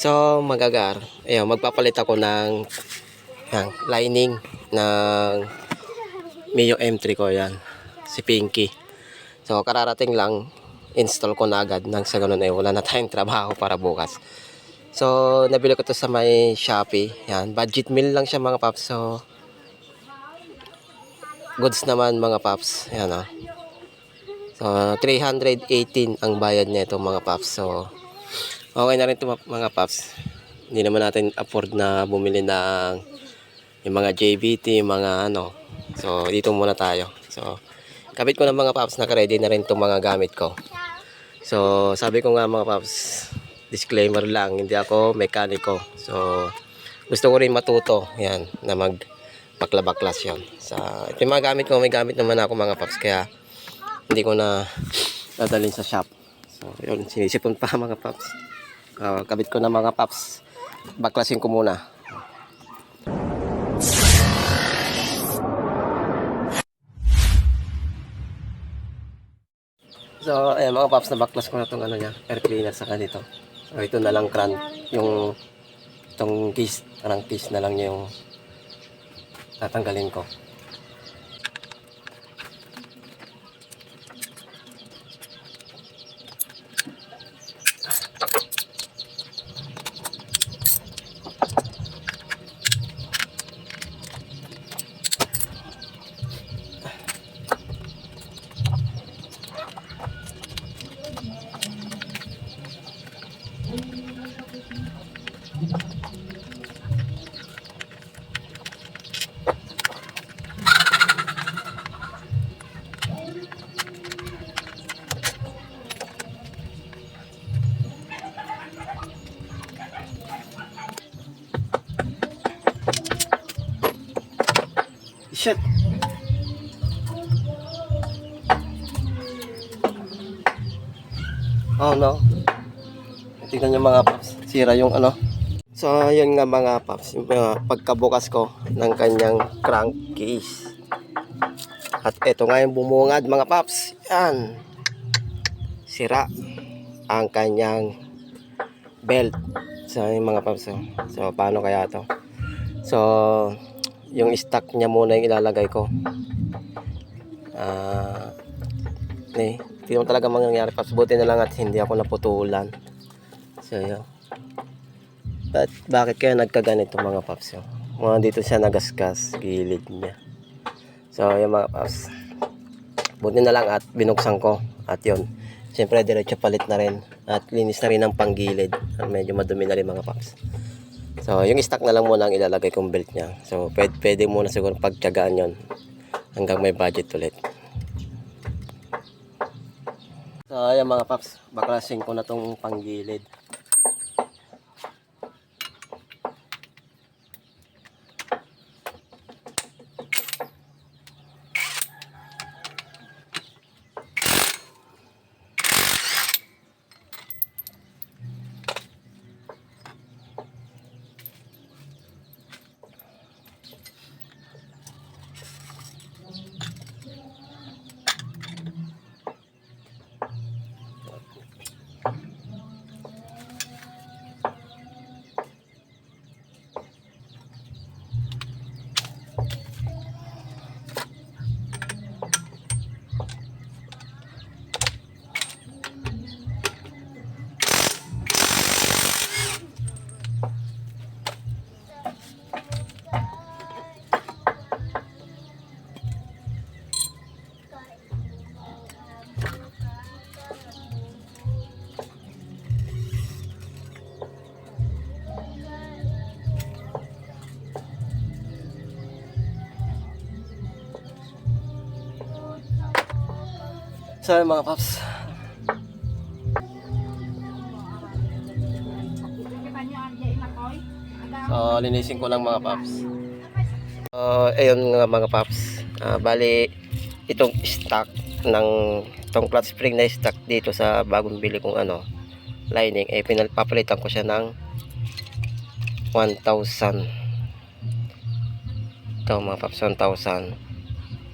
So, magagar. Ayun, magpapalit ako ng yan, lining ng Mio M3 ko yan. Si Pinky. So, kararating lang. Install ko na agad nang sa ganun ay wala na tayong trabaho para bukas. So, nabili ko to sa may Shopee. Yan, budget meal lang siya mga paps. So, goods naman mga paps. Yan ah. So, 318 ang bayad nito mga paps. So, okay na rin ito mga paps. Hindi naman natin afford na bumili ng yung mga JBT, yung mga ano. So, dito muna tayo. So, kabit ko ng mga paps, naka-ready na rin itong mga gamit ko. So, sabi ko nga mga paps, disclaimer lang, hindi ako mekaniko. So, gusto ko rin matuto, yan, na mag bakla-baklas yun. Sa, ito yung mga gamit ko, may gamit naman ako mga paps, kaya hindi ko na dadalhin sa shop. So, yun, sinisipon pa mga paps. Ah, kabit ko na mga paps, baklasin ko muna. So, ayan mga paps, nabaklas ko na itong ano niya, air cleaner sa kanito. So, ito na lang crank, yung itong case, parang case na lang niya yung tatanggalin ko. Shit! Oh no. Tingnan niyo mga paps. Sira yung ano. So, yun nga mga paps. Yung mga pagkabukas ko ng kanyang crankcase. At eto nga yung bumungad mga paps. Yan. Sira ang kanyang belt. So, yung mga paps. oh. So, paano kaya to? So, yung stock niya muna yung ilalagay ko. Ah, eh, hindi mo talaga mangyayari paps. Buti na lang at hindi ako naputulan. So, yun. But, bakit kaya nagkaganito mga paps yun? Mga dito siya nagaskas, gilid niya. So, yung mga paps. Buti na lang at binuksan ko. At yun. Siyempre, diretso palit na rin. At linis na rin ang panggilid. Medyo madumi na rin mga paps. So, yung stock na lang muna ang ilalagay kong belt niya. So, pwede, pwede muna siguro pagtyagaan yon hanggang may budget ulit. So, ayan mga paps, baklasin ko na tong panggilid. So, ayan mga paps. So, linisin ko lang mga paps. So, ayun nga mga paps. Ah, bali, itong stock ng itong clutch spring na stock dito sa bagong bili kong ano, lining, eh pinapapalitan ko siya ng 1,000. Ito mga paps, 1,000.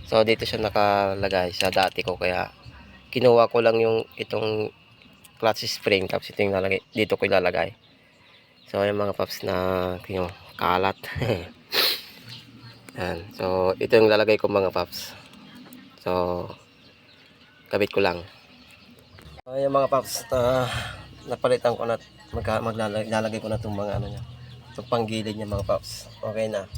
So, dito siya nakalagay sa dati ko kaya kinuha ko lang yung itong clutch spring tapos ito yung lalagay, dito ko ilalagay. So, yung mga paps na yung kalat. Yan. So, ito yung lalagay ko mga paps. So, kabit ko lang. So, yung mga paps na napalitan ko na magka, maglalagay lalagay ko na itong mga ano niya. Itong panggilid niya mga paps. Okay na.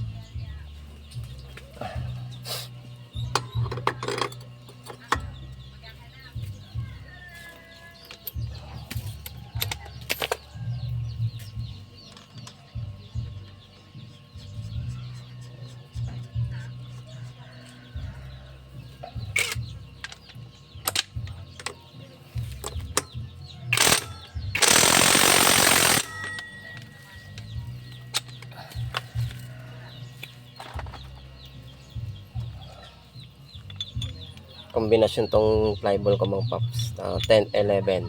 Kombinasyon tong flyball ko mga paps. Ah, 10, 11.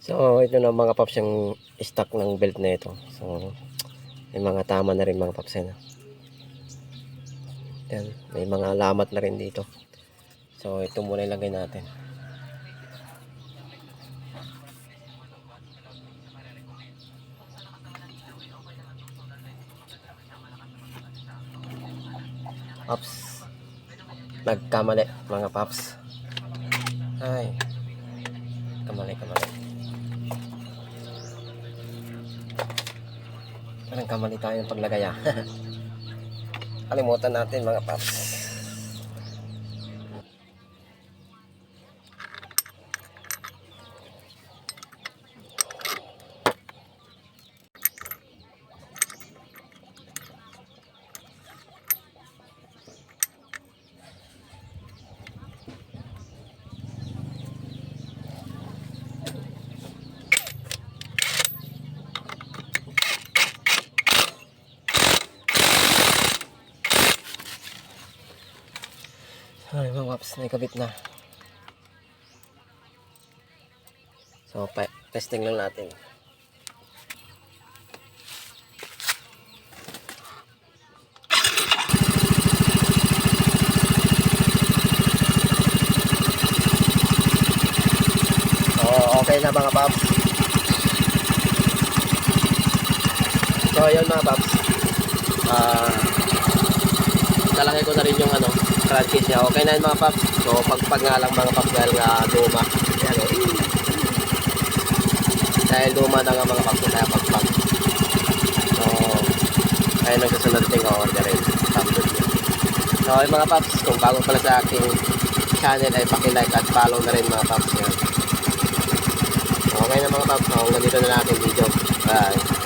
So, ito na mga paps yung stock ng belt na ito. So, may mga tama na rin mga paps yan. Yan, may mga alamat na rin dito. So, ito muna ilagay natin. Paps. Nagkamali, mga paps. Ay. Kamali, kamali. Parang kamali tayo ng paglagay ah. Kalimutan natin mga paps. Ay mga paps, naikabit na. So, testing lang natin. So, okay na mga paps. So, ayun mga paps. Ah, talangay ko na rin yung ano, crunchy niya. Okay na yun mga paps. So, pagpag nga lang mga paps dahil nga luma. Ayan o. Dahil luma na nga mga paps, kaya pagpag. So, ayun ang susunod ting orderin. Tapos. So, ayun mga paps, kung bago pala sa aking channel ay pakilike at follow na rin mga paps. Yan. Okay na mga paps. So, hanggang dito na lang aking video. Bye.